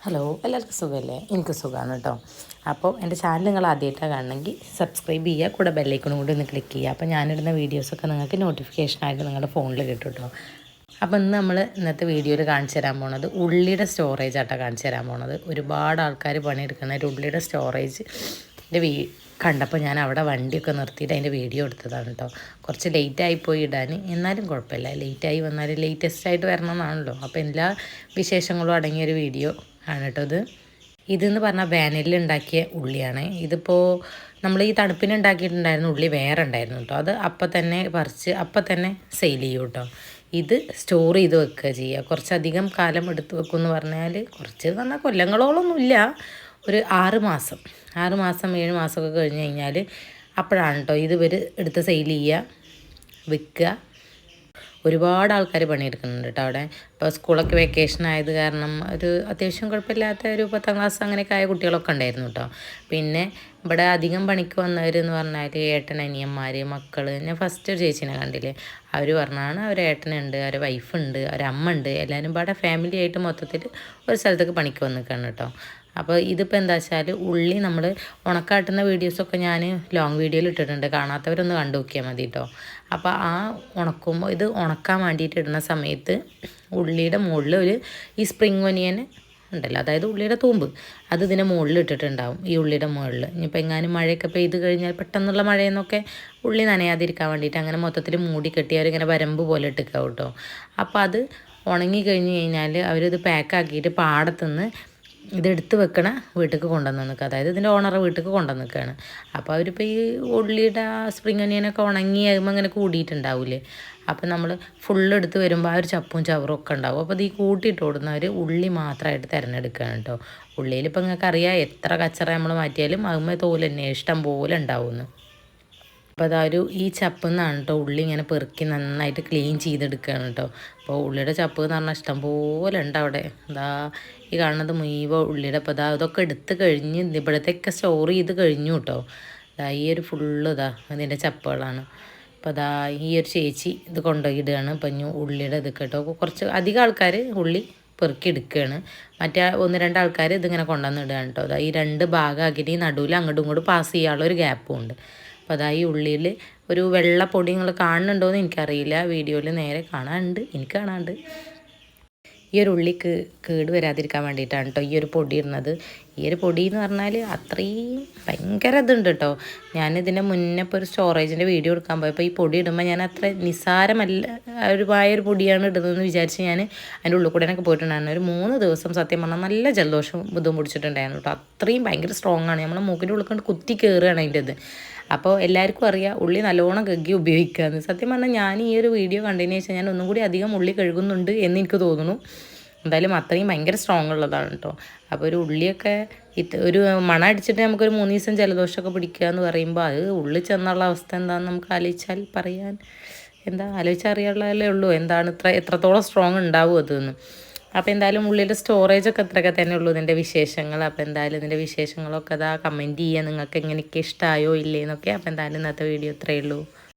Hello എല്ലാവർക്കും സുഖമല്ലേ എനിക്ക് സുഖമാണ് കേട്ടോ അപ്പോൾ എന്റെ ചാനൽ നിങ്ങൾ ആദ്യമായിട്ടാണ് കാണണമെങ്കിൽ സബ്സ്ക്രൈബ് ചെയ്യുക കൂടെ ബെല്ലൈക്കണും കൂടി ഒന്ന് ക്ലിക്ക് ചെയ്യുക. അപ്പോൾ ഞാനിടുന്ന വീഡിയോസൊക്കെ നിങ്ങൾക്ക് നോട്ടിഫിക്കേഷനായിട്ട് നിങ്ങളുടെ ഫോണിൽ കിട്ടും കേട്ടോ അപ്പോൾ ഇന്ന് നമ്മൾ ഇന്നത്തെ വീഡിയോയിൽ കാണിച്ചു തരാൻ പോണത് ഉള്ളിയുടെ സ്റ്റോറേജ് ആട്ടോ കാണിച്ചു തരാൻ പോണത്. ഒരുപാട് ആൾക്കാർ പണിയെടുക്കുന്ന ഒരു ഉള്ളിയുടെ സ്റ്റോറേജ് എന്റെ വീ കണ്ടപ്പോൾ ഞാൻ അവിടെ വണ്ടിയൊക്കെ നിർത്തിയിട്ട് അതിന്റെ വീഡിയോ എടുത്തതാണ് കേട്ടോ കുറച്ച് ലേറ്റായി പോയി ഇടാൻ. എന്നാലും കുഴപ്പമില്ല. ലേറ്റായി വന്നാൽ ലേറ്റസ്റ്റ് ആയിട്ട് അപ്പോൾ എല്ലാ വിശേഷങ്ങളും അടങ്ങിയൊരു വീഡിയോ ആണ് കേട്ടോ ഇത്. ഇതെന്ന് പറഞ്ഞാൽ വേനലിൽ ഉണ്ടാക്കിയ ഉള്ളിയാണ്. ഇതിപ്പോൾ നമ്മൾ ഈ തണുപ്പിന് ഉണ്ടാക്കിയിട്ടുണ്ടായിരുന്ന ഉള്ളി വേറെ ഉണ്ടായിരുന്നു കേട്ടോ. അത് അപ്പം തന്നെ പറിച്ച് അപ്പം തന്നെ സെയിൽ ചെയ്യും കേട്ടോ. ഇത് സ്റ്റോർ ചെയ്ത് വെക്കുക ചെയ്യുക. കുറച്ചധികം കാലം എടുത്ത് വെക്കുമെന്ന് പറഞ്ഞാൽ കുറച്ച് പറഞ്ഞാൽ കൊല്ലങ്ങളോളൊന്നുമില്ല ഒരു ആറ് മാസം. ആറ് മാസം ഏഴ് മാസമൊക്കെ കഴിഞ്ഞ് കഴിഞ്ഞാൽ അപ്പോഴാണ് കേട്ടോ ഇത് ഇവർ എടുത്ത് സെയിൽ ചെയ്യുക വിൽക്കുക ഒരുപാട് ആൾക്കാർ പണിയെടുക്കുന്നുണ്ട് കേട്ടോ അവിടെ. ഇപ്പോൾ സ്കൂളൊക്കെ വെക്കേഷൻ ആയത് കാരണം ഒരു അത്യാവശ്യം കുഴപ്പമില്ലാത്ത ഒരു പത്താം ക്ലാസ് അങ്ങനെയൊക്കെ ആയ കുട്ടികളൊക്കെ ഉണ്ടായിരുന്നു കേട്ടോ. പിന്നെ ഇവിടെ അധികം പണിക്ക് വന്നവരെന്ന് പറഞ്ഞാൽ ഏട്ടൻ അനിയന്മാർ മക്കൾ ഞാൻ ഫസ്റ്റ് ഒരു ചേച്ചീനെ കണ്ടില്ലേ? അവർ പറഞ്ഞാണ് അവർ ഏട്ടനുണ്ട് അവരെ വൈഫുണ്ട് അവരമ്മ ഉണ്ട്. എല്ലാവരും ഇവിടെ ഫാമിലി ആയിട്ട് മൊത്തത്തിൽ ഒരു സ്ഥലത്തേക്ക് പണിക്ക് വന്നിക്കാണ് കേട്ടോ. അപ്പോൾ ഇതിപ്പോൾ എന്താ വെച്ചാൽ ഉള്ളി നമ്മൾ ഉണക്കാട്ടുന്ന വീഡിയോസൊക്കെ ഞാൻ ലോങ് വീഡിയോയിൽ ഇട്ടിട്ടുണ്ട്. കാണാത്തവരൊന്ന് കണ്ടു നോക്കിയാൽ മതി കേട്ടോ അപ്പോൾ ആ ഉണക്കുമ്പോൾ ഇത് ഉണക്കാൻ വേണ്ടിയിട്ട് ഇടുന്ന സമയത്ത് ഉള്ളിയുടെ മുകളിൽ ഒരു ഈ സ്പ്രിങ് ഒനിയൻ ഉണ്ടല്ലോ അതായത് ഉള്ളിയുടെ തൂമ്പ് അത് ഇതിന്റെ മുകളിൽ ഇട്ടിട്ടുണ്ടാവും ഈ ഉള്ളിയുടെ മുകളിൽ ഇനിയിപ്പോൾ എങ്ങാനും മഴയൊക്കെ പെയ്ത് കഴിഞ്ഞാൽ പെട്ടെന്നുള്ള മഴയെന്നൊക്കെ ഉള്ളി നനയാതിരിക്കാൻ വേണ്ടിയിട്ട് അങ്ങനെ മൊത്തത്തിൽ മൂടി കെട്ടി അവരിങ്ങനെ വരമ്പ് പോലെ ഇട്ടിക്കാവും കേട്ടോ അപ്പോൾ അത് ഉണങ്ങി കഴിഞ്ഞ് കഴിഞ്ഞാൽ അവരിത് പാക്കാക്കിയിട്ട് പാടത്തുനിന്ന് ഇതെടുത്ത് വെക്കണ വീട്ടിലേക്ക് കൊണ്ടുവന്ന് നിൽക്കുക. അതായത് ഇതിന്റെ ഓണറെ വീട്ടിലേക്ക് കൊണ്ടുവന്ന് നിൽക്കുകയാണ്. അപ്പോൾ അവരിപ്പോൾ ഈ ഉള്ളിയുടെ ആ സ്പ്രിങ് ഒനിയനൊക്കെ ഉണങ്ങി ആകുമ്പോൾ ഇങ്ങനെ കൂടിയിട്ടുണ്ടാവില്ലേ അപ്പോൾ നമ്മൾ ഫുള്ള് എടുത്ത് വരുമ്പോൾ ആ ഒരു ചപ്പും ചവറും ഒക്കെ ഉണ്ടാവും. അപ്പോൾ ഇത് ഈ കൂട്ടിയിട്ട് ഓടുന്നവർ ഉള്ളി മാത്രമായിട്ട് തിരഞ്ഞെടുക്കുകയാണ് കേട്ടോ. ഉള്ളിയിൽ ഇപ്പോൾ നിങ്ങൾക്ക് എത്ര കച്ചറ നമ്മൾ മാറ്റിയാലും അതുമ്പോൾ തോൽ തന്നെ ഇഷ്ടം പോലെ ഉണ്ടാവുമെന്ന്. അപ്പോൾ ഒരു ഈ ചപ്പ് എന്നാണ് കേട്ടോ ഉള്ളി ഇങ്ങനെ പെറുക്കി നന്നായിട്ട് ക്ലീൻ ചെയ്തെടുക്കുകയാണ് കേട്ടോ അപ്പോൾ ഉള്ളിയുടെ ചപ്പ് എന്ന് പറഞ്ഞാൽ ഇഷ്ടം പോലെ ഉണ്ട് അവിടെ. എന്താ ഈ കാണുന്നത് മുഴുവൻ ഉള്ളിയുടെ അപ്പോൾ ഇതാ ഇതൊക്കെ എടുത്ത് കഴിഞ്ഞ് ഇവിടത്തേക്ക് സ്റ്റോർ ചെയ്ത് കഴിഞ്ഞു കേട്ടോ ഇതാ ഈ ഒരു ഫുള്ള് ഇതാ അതിന്റെ ചപ്പുകളാണ്. അപ്പോൾ അതാ ഈ ഒരു ചേച്ചി ഇത് കൊണ്ടുപോയി ഇടുകയാണ് ഇപ്പം ഇനി ഉള്ളിയുടെ ഇത് കേട്ടോ. കുറച്ച് അധികം ആൾക്കാർ ഉള്ളി പെറുക്കി എടുക്കുകയാണ്. മറ്റേ ഒന്ന് രണ്ട് ആൾക്കാർ ഇതിങ്ങനെ കൊണ്ടുവന്ന് ഇടുകയാണ് കേട്ടോ അതാ ഈ രണ്ട് ഭാഗമാക്കിയിട്ട് ഈ നടുവിൽ അങ്ങോട്ടും ഇങ്ങോട്ടും പാസ് ചെയ്യാനുള്ള ഒരു ഗ്യാപ്പും ഉണ്ട്. അപ്പോൾ അതാ ഈ ഉള്ളിയിൽ ഒരു വെള്ള പൊടി നിങ്ങൾ കാണുന്നുണ്ടോ എന്ന് എനിക്കറിയില്ല. വീഡിയോയിൽ നേരെ കാണാനുണ്ട്. എനിക്ക് കാണാനുണ്ട്. ഈ ഒരു ഉള്ളിക്ക് കേട് വരാതിരിക്കാൻ വേണ്ടിയിട്ടാണ് കേട്ടോ ഈ ഒരു പൊടി ഇടുന്നത്. ഈ ഒരു പൊടി എന്ന് പറഞ്ഞാൽ അത്രയും ഭയങ്കര ഇതുണ്ട് കേട്ടോ ഞാനിതിന്റെ മുന്നേ ഇപ്പോൾ ഒരു സ്റ്റോറേജിന്റെ വീഡിയോ എടുക്കാൻ പോയപ്പോൾ ഈ പൊടി ഇടുമ്പോൾ ഞാൻ അത്ര നിസാരമല്ല ഒരു ഒരു പൊടിയാണ് ഇടുന്നതെന്ന് വിചാരിച്ച് ഞാൻ അതിന്റെ ഉള്ളിൽ കൂടെ എനിക്ക് പോയിട്ടുണ്ടായിരുന്നു. ഒരു മൂന്ന് ദിവസം സത്യം പറഞ്ഞാൽ നല്ല ജലദോഷം ബുദ്ധിമുട്ടിച്ചിട്ടുണ്ടായിരുന്നു കേട്ടോ അത്രയും ഭയങ്കര സ്ട്രോങ് ആണ്. നമ്മൾ മൂക്കിന്റെ ഉള്ളിൽ കൊണ്ട് കുത്തി കയറുകയാണ് അതിന്റെ ഇത് അപ്പോൾ എല്ലാവർക്കും അറിയാം ഉള്ളി നല്ലോണം കഴുകി ഉപയോഗിക്കുകയെന്ന് സത്യം പറഞ്ഞാൽ ഞാൻ ഈ ഒരു വീഡിയോ കണ്ടതിന് ശേഷം ഞാൻ ഒന്നും കൂടി അധികം ഉള്ളി കഴുകുന്നുണ്ട് എന്ന് എനിക്ക് തോന്നുന്നു. എന്തായാലും അത്രയും ഭയങ്കര സ്ട്രോങ് ഉള്ളതാണ് കേട്ടോ അപ്പോൾ ഒരു ഉള്ളിയൊക്കെ ഇത് ഒരു മണ അടിച്ചിട്ട് നമുക്കൊരു മൂന്ന് ദിവസം ജലദോഷമൊക്കെ പിടിക്കുക എന്ന് പറയുമ്പോൾ അത് ഉള്ളി ചെന്നുള്ള അവസ്ഥ എന്താണെന്ന് നമുക്ക് ആലോചിച്ചാൽ പറയാൻ എന്താ? ആലോചിച്ചറിയാനുള്ളതല്ലേ ഉള്ളൂ. എന്താണ് ഇത്ര എത്രത്തോളം സ്ട്രോങ് ഉണ്ടാവും അതെന്ന് അപ്പോൾ എന്തായാലും ഉള്ളിൽ സ്റ്റോറേജൊക്കെ അത്രയൊക്കെ തന്നെ ഉള്ളൂ ഇതിന്റെ വിശേഷങ്ങൾ അപ്പോൾ എന്തായാലും ഇതിന്റെ വിശേഷങ്ങളൊക്കെ അതാ കമന്റ് ചെയ്യുക നിങ്ങൾക്ക് എങ്ങനെയൊക്കെ ഇഷ്ടമായോ ഇല്ലേന്നൊക്കെ അപ്പോൾ എന്തായാലും ഇന്നത്തെ വീഡിയോ ഇത്രയേ ഉള്ളൂ.